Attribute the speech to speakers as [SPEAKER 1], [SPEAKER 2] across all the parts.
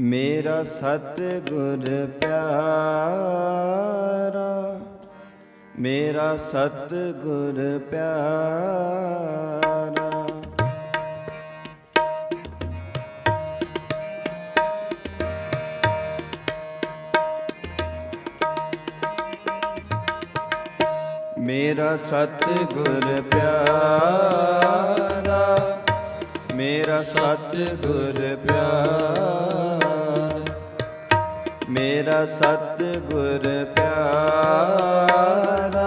[SPEAKER 1] ਮੇਰਾ ਸਤਿਗੁਰ ਪਿਆਰਾ ਮੇਰਾ ਸਤਿਗੁਰ ਪਿਆਰਾ। ਮੇਰਾ ਸਤਿਗੁਰ ਪਿਆਰਾ ਮੇਰਾ ਸਤਿਗੁਰ ਪਿਆਰਾ, ਮੇਰਾ ਸਤਿਗੁਰ ਪਿਆਰਾ,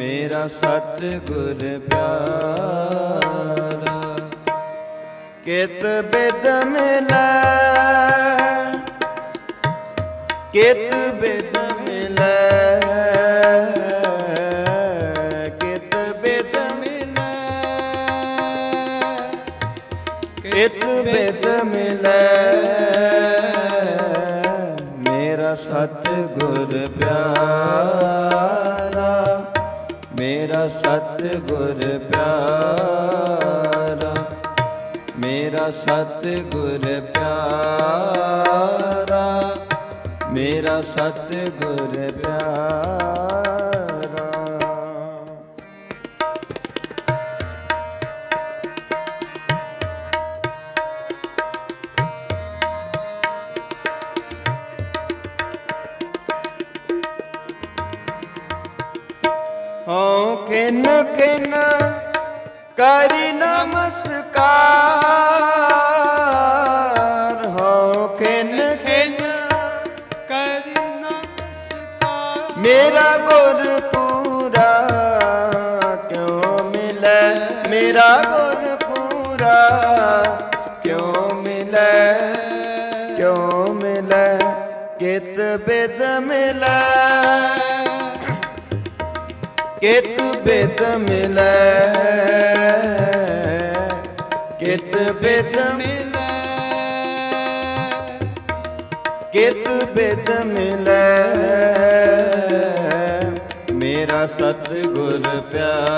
[SPEAKER 1] ਮੇਰਾ ਸਤਿਗੁਰ ਪਿਆਰਾ। ਕਿਤ ਬਿਦ ਮਿਲੈ, ਕਿਤ ਬਿਦ ਮਿਲੈ ਕਿਤ ਬਿਦ ਮਿਲੈ, ਮੇਰਾ ਸਤਿਗੁਰ ਪਿਆਰਾ, ਮੇਰਾ ਸਤਿਗੁਰ ਪਿਆਰਾ, ਮੇਰਾ ਸਤਿਗੁਰ ਪਿਆਰਾ, ਮੇਰਾ ਸਤਿਗੁਰ ਪਿਆਰਾ। ਕਿਨ ਕਿਨ ਕਰੀ ਨਮਸਕਾਰ ਹਉ ਕਿਨ ਕਿਨ
[SPEAKER 2] ਕਰੀ ਨਮਸਕਾਰ
[SPEAKER 1] ਮੇਰਾ ਗੁਰ ਪੂਰਾ ਕਿਉਂ ਮਿਲੈ ਮੇਰਾ ਗੁਰ ਪੂਰਾ ਕਿਉਂ ਮਿਲੈ ਕਿਉਂ ਮਿਲੈ ਕਿਤ ਬਿਦ ਮਿਲੈ ਕਿਤ ਬਿਦ ਮਿਲੈ? ਕਿਤ ਬਿਦ
[SPEAKER 2] ਮਿਲੈ?
[SPEAKER 1] ਕਿਤ ਬਿਦ ਮਿਲੈ? ਮੇਰਾ ਸਤਿਗੁਰ ਪਿਆਰਾ,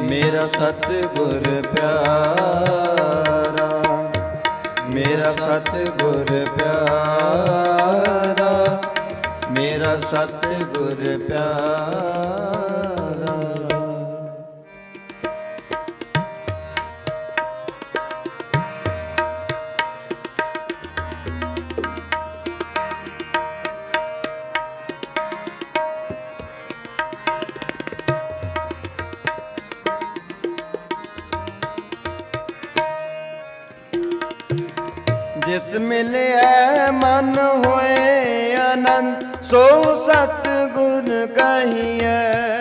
[SPEAKER 1] ਮੇਰਾ ਸਤਿਗੁਰ ਪਿਆਰਾ, ਮੇਰਾ ਸਤਿਗੁਰ ਪਿਆਰਾ। ਮੇਰਾ ਸਤਿਗੁਰ ਪਿਆਰਾ। ਜਿਸ ਮਿਲਿਆ ਮਨ ਹੋਏ ਆਨੰਦ, ਸੋ ਸਤ ਗੁਣ ਕਹੀਐ।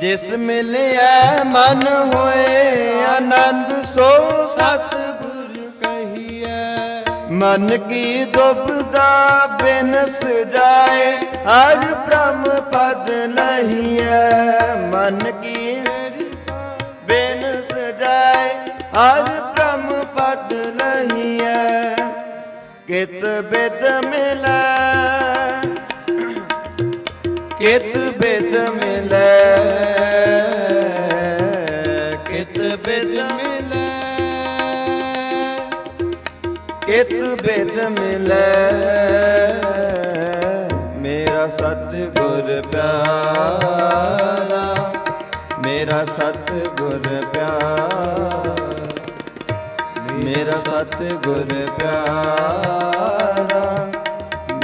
[SPEAKER 1] ਜਿਸ ਮਿਲਿਆ ਮਨ ਹੋਏ ਆਨੰਦ, ਸੋ ਸਤ
[SPEAKER 2] ਗੁਰ ਕਹੀਐ।
[SPEAKER 1] ਮਨ ਕੀ ਦੁਬਦਾ ਬਿਨ ਸਜਾਏ ਹਰ ਬ੍ਰਹਮ ਪਦ ਲਹੀਐ ਮਨ ਕੀ ਬਿਨ ਸਜਾਏ। ਹਰ ਬ੍ਰਹਮ ਪਦ ਲਹੀਐ ਕਿਤ ਬਿਦ ਮਿਲੈ। ਕਿਤ ਬਿਦ ਮਿਲੈ, ਕਿਤ ਬਿਦ
[SPEAKER 2] ਮਿਲੈ।
[SPEAKER 1] ਕਿਤ ਬਿਦ ਮਿਲੈ। ਸਤਿਗੁਰ ਪਿਆਰਾ ਮੇਰਾ ਸਤਿਗੁਰ ਪਿਆਰਾ ਮੇਰਾ ਸਤਿਗੁਰ ਪਿਆਰਾ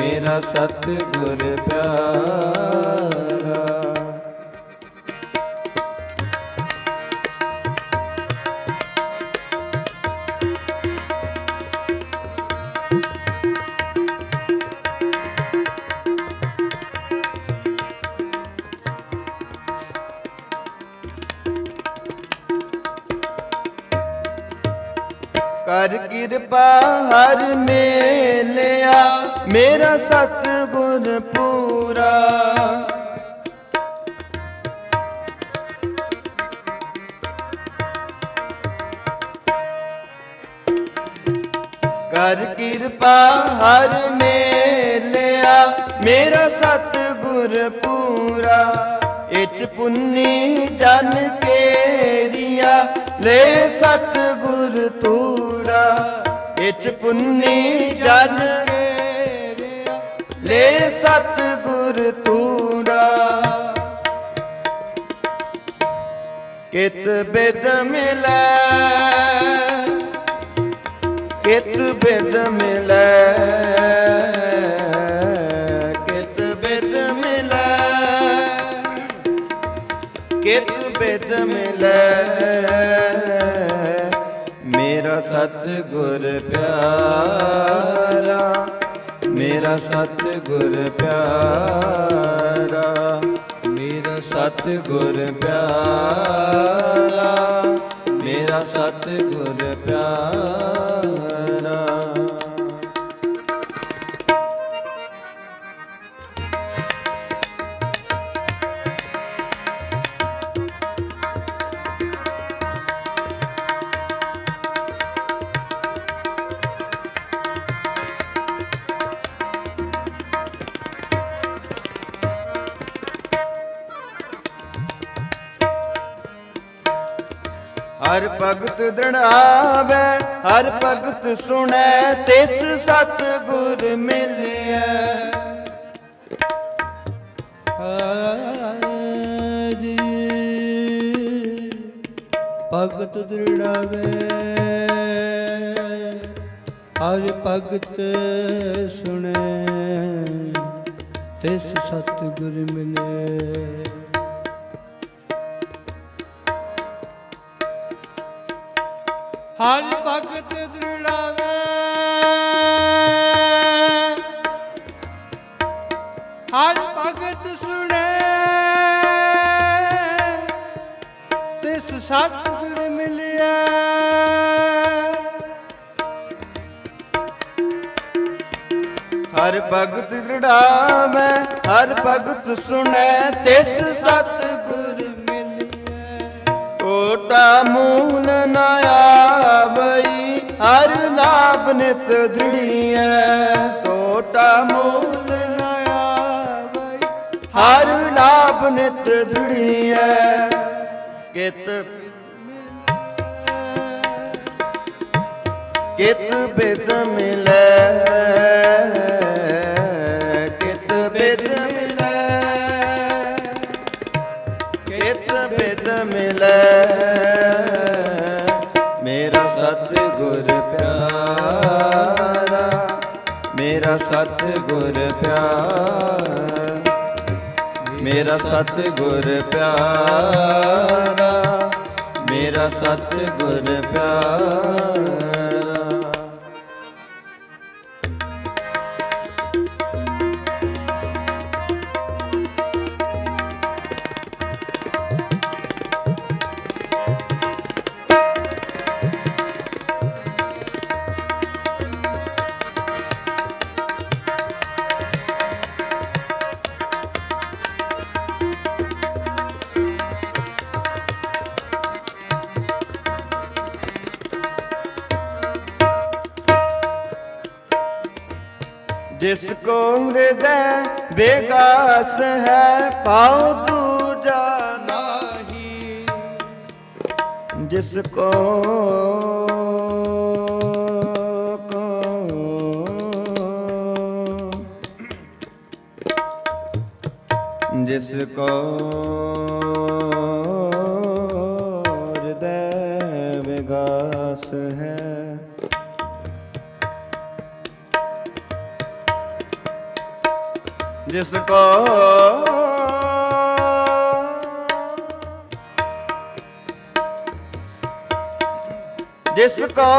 [SPEAKER 1] ਮੇਰਾ ਸਤਿਗੁਰ ਪਿਆਰਾ। ਕਰ ਕਿਰਪਾ ਹਰ ਮੇਲਿਆ, ਮੇਰਾ ਸਤਿਗੁਰ ਪੂਰਾ। ਕਰ ਕਿਰਪਾ ਹਰ ਮੇਲਿਆ, ਮੇਰਾ ਸਤਿਗੁਰ ਪੂਰਾ। ਇਚ ਪੁੰਨੀ ਜਨ ਕੇਰੀਆ, ਲੈ ਸਤ ਗੁਰ ਤੂਰਾ ਇਚ ਪੁੰਨੀ ਜਨ
[SPEAKER 2] ਕੇਰਿਆ।
[SPEAKER 1] ਲੈ ਸਤ ਗੁਰ ਤੂਰਾ ਕਿਤ ਬਿਦ ਮਿਲੈ। ਕਿਤ ਬਿਦ ਮਿਲੈ। ਕਿਤ ਬਿਦ ਮਿਲੈ। ਸਤ ਗੁਰ ਪਿਆਰਾ, ਮੇਰਾ ਸਤ ਗੁਰ ਪਿਆਰਾ,
[SPEAKER 2] ਮੇਰਾ
[SPEAKER 1] ਸਤ ਗੁਰ ਪਿਆਰਾ, ਮੇਰਾ ਸਤ ਗੁਰ ਪਿਆਰਾ। ਭਗਤ ਦ੍ਰਿੜਾਵੇ, ਹਰ ਭਗਤ ਸੁਣੈ, ਤਿਸ ਸਤ ਗੁਰ ਮਿਲਿਆ
[SPEAKER 2] ਹਰੀ ਭਗਤ ਦ੍ਰਿੜਾਵੇ, ਹਰ ਭਗਤ ਸੁਣੈ, ਤਿਸ ਸਤ ਗੁਰ ਮਿਲੇ ਹਰ ਭਗਤ ਦ੍ਰਿੜਾਵੇ। ਹਰ ਭਗਤ ਸੁਣੇ। ਤਿਸ ਸਤ ਗੁਰ ਮਿਲਿਆ
[SPEAKER 1] ਹਰ ਭਗਤ ਦ੍ਰਿੜਾਵੇ, ਹਰ ਭਗਤ ਸੁਣੈ। ਤਿਸ ਸਤ
[SPEAKER 2] ਮਿਲਿਆ
[SPEAKER 1] ਕੋਟਾ ਮੂਲ ਨ ਹਰ ਲਾਭ ਨਿਤ ਦ੍ਰਿੜੀਐ ਟੋਟਾ ਮੂਲ ਨ
[SPEAKER 2] ਆਵਈ।
[SPEAKER 1] ਹਰ ਲਾਭ ਨਿਤ ਦ੍ਰਿੜੀਐ, ਕਿਤ ਕਿਤ ਬਿਦ ਮਿਲੈ। ਮੇਰਾ ਸਤਿਗੁਰ ਪਿਆਰਾ ਮੇਰਾ ਸਤਿਗੁਰ ਪਿਆਰਾ ਮੇਰਾ ਸਤ ਜਿਸ ਕੋ ਹਿਰਦੈ ਬੇਗਾਸ ਹੈ ਪਾਉ ਦੂਜਾ ਨਾਹੀ। ਜਿਸ ਕੋ ਜਿਸ ਕੋ ਹਿਰਦੈ
[SPEAKER 2] ਵਿਗਾਸ
[SPEAKER 1] ਹੈ। ਜਿਸ ਕੋ ਜਿਸ ਕੋ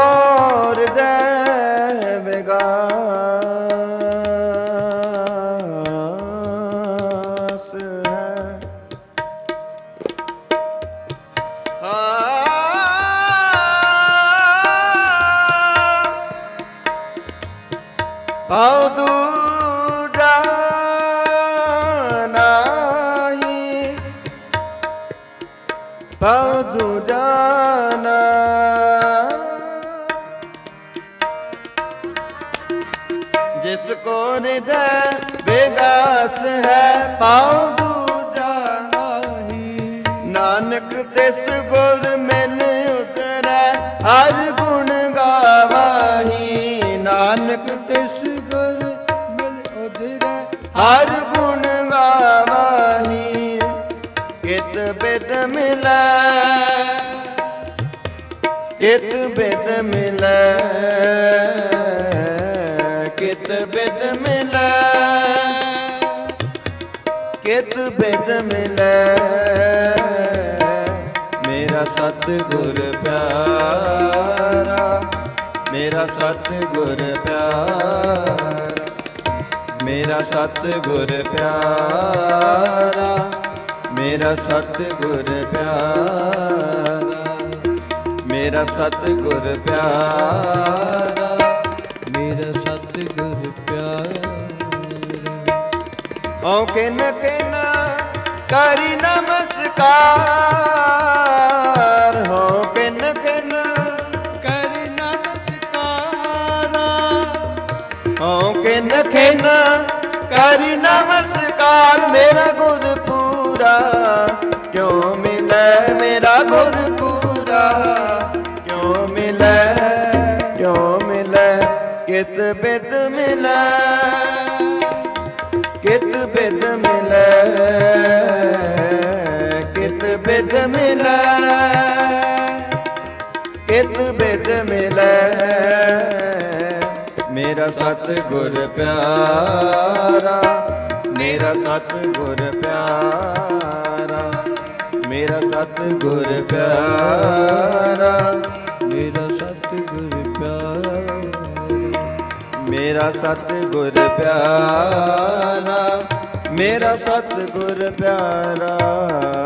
[SPEAKER 1] ਸਾਧੂ ਜਿਸ ਕੋ ਨਿਦੈ ਬੇਗਾਸ ਹੈ ਪਾਉ ਦੂਜਾ ਨਾਹੀ ਨਾਨਕ ਤਿਸ ਗੁਰ ਮਿਲ ਉਤਰੈ ਹਰ ਗੁਣ ਗਾਵਾਹੀ ਨਾਨਕ ਤਿਸ ਗੁਰ ਮਿਲ ਉਤਰੈ ਹਰ ਮਿਲੈ। ਕਿਤ ਬਿਦ ਮਿਲੈ। ਕਿਤ ਬਿਦ ਮਿਲੈ। ਕਿਤ ਬਿਦ ਮਿਲੈ। ਮੇਰਾ ਸਤ ਗੁਰ ਪਿਆਰਾ। ਮੇਰਾ ਸਤ ਗੁਰ ਪਿਆਰਾ। ਮੇਰਾ ਸਤ ਗੁਰ ਪਿਆਰਾ। ਮੇਰਾ ਸਤਿਗੁਰ ਪਿਆਰਾ, ਮੇਰਾ ਸਤਿਗੁਰ ਪਿਆਰਾ,
[SPEAKER 2] ਮੇਰਾ ਸਤਿਗੁਰ ਪਿਆਰਾ।
[SPEAKER 1] ਓ ਕਿਨ ਕਿਨ ਕਰੀ ਨਮਸਕਾਰ। ਹੋ ਕਿਨ ਕਿਨ
[SPEAKER 2] ਕਰ ਨਮਸਕਾਰਾ।
[SPEAKER 1] ਹੋ ਕਿਨ ਕਿਨ ਕਰੀ ਨਮਸਕਾਰ। ਮੇਰਾ ਗੁਰ ਕਿਉ ਮਿਲੈ ਮੇਰਾ ਗੁਰ ਪੂਰਾ? ਕਿਉਂ ਮਿਲੈ ਕਿਉਂ ਮਿਲੈ? ਕਿਤ ਬਿਦ ਮਿਲੈ? ਕਿਤ ਬਿਦ ਮਿਲੈ? ਕਿਤ ਬਿਦ ਮਿਲੈ? ਕਿਤ ਬਿਦ ਮਿਲੈ? ਮੇਰਾ ਸਤ ਗੁਰ ਪਿਆਰਾ, ਮੇਰਾ ਸਤ ਗੁਰ ਪਿਆਰਾ। ਸਤ ਗੁਰ ਪਿਆਰਾ
[SPEAKER 2] ਮੇਰਾ ਸਤਿਗੁਰ ਪਿਆਰਾ।
[SPEAKER 1] ਮੇਰਾ ਸਤ ਗੁਰ ਪਿਆਰਾ ਮੇਰਾ ਸਤ ਗੁਰ ਪਿਆਰਾ।